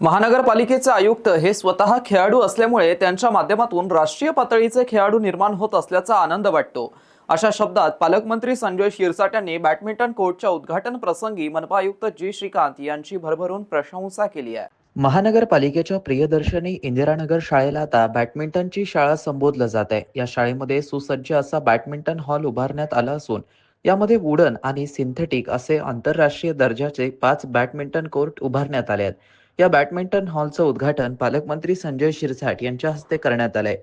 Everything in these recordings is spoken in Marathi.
महानगरपालिकेचे आयुक्त हे स्वतः खेळाडू असल्यामुळे त्यांच्या माध्यमातून राष्ट्रीय पातळीचे खेळाडू निर्माण होत असल्याचा आनंद वाटतो. अशा शब्दात पालकमंत्री संजय शिरसाट यांनी बॅडमिंटन कोर्टच्या उद्घाटन प्रसंगी मनपा आयुक्त जी. श्रीकांत यांची भरभरून प्रशंसा केली आहे. महानगरपालिकेच्या प्रियदर्शनी इंदिरानगर शाळेला आता बॅडमिंटनची शाळा संबोधलं जात आहे. या शाळेमध्ये सुसज्ज असा बॅडमिंटन हॉल उभारण्यात आला असून यामध्ये वुडन आणि सिंथेटिक असे आंतरराष्ट्रीय दर्जाचे पाच बॅडमिंटन कोर्ट उभारण्यात आले आहेत. या बॅडमिंटन हॉलचं उद्घाटन पालकमंत्री संजय शिरसाट यांच्या हस्ते करण्यात आलंय.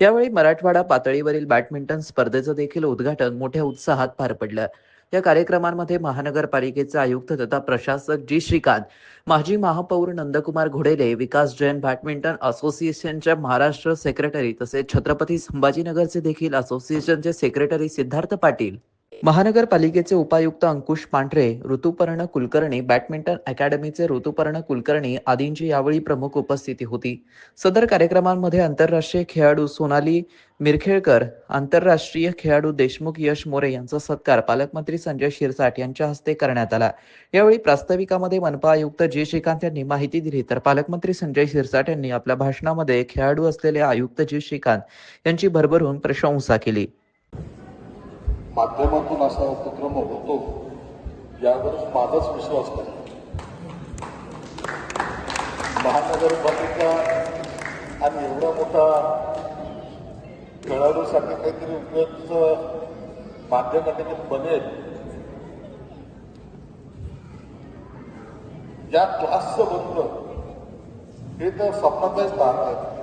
यावेळी मराठवाडा पातळीवरील बॅडमिंटन स्पर्धेचं देखील उद्घाटन मोठ्या उत्साहात पार पडलं. या कार्यक्रमांमध्ये महानगरपालिकेचे आयुक्त तथा प्रशासक जी. श्रीकांत माजी महापौर नंदकुमार घोडेले विकास जैन बॅडमिंटन असोसिएशनच्या महाराष्ट्र सेक्रेटरी तसेच छत्रपती संभाजीनगरचे देखील असोसिएशनचे सेक्रेटरी सिद्धार्थ पाटील महानगरपालिकेचे उपायुक्त अंकुश पांढरे ऋतुपर्ण कुलकर्णी बॅडमिंटन अकॅडमीचे ऋतुपर्ण कुलकर्णी आदींची यावेळी प्रमुख उपस्थिती होती. सदर कार्यक्रमांमध्ये आंतरराष्ट्रीय खेळाडू सोनाली मिरखेळकर आंतरराष्ट्रीय खेळाडू देशमुख यश मोरे यांचा सत्कार पालकमंत्री संजय शिरसाट यांच्या हस्ते करण्यात आला. यावेळी प्रास्ताविकामध्ये मनपा आयुक्त जे श्रीकांत यांनी माहिती दिली तर पालकमंत्री संजय शिरसाट यांनी आपल्या भाषणामध्ये खेळाडू असलेले आयुक्त जी श्रीकांत यांची भरभरून प्रशंसा केली. माध्यमातून असा उपक्रम होतो यावर माझाच विश्वास नाही महानगरपालिका आणि एवढा मोठा खेळाडूसाठी काहीतरी उपयुक्त माध्यम आणि बनेल. या क्लासचं बनणं हे तर स्वप्नातच लहान आहे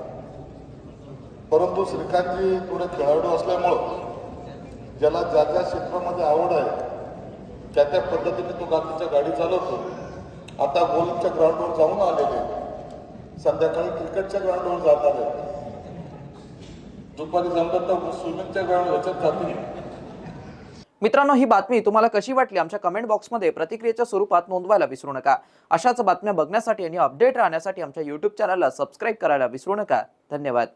परंतु श्रीकांतजी थोडे खेळाडू असल्यामुळं ज्याला ज्या ज्या क्षेत्रामध्ये आवड आहे त्या त्या पद्धतीने तो गाडीच्या गाडी चालवतो. आता गोलच्या ग्राउंडवर जाऊन आलेले संध्याकाळी क्रिकेटच्या ग्राउंडवर जाणार आहे दुपारी जमलं तर स्विमिंगच्या ग्राउंड ह्याच्यात जातील. मित्रांनो ही बातमी तुम्हाला कशी वाटली? आमच्या कमेंट बॉक्समध्ये प्रतिक्रियेच्या स्वरूपात नोंदवायला विसरू नका. अशाच बातम्या बघण्यासाठी आणि अपडेट राहण्यासाठी आमच्या युट्यूब चॅनलला सबस्क्राईब करायला विसरू नका. धन्यवाद.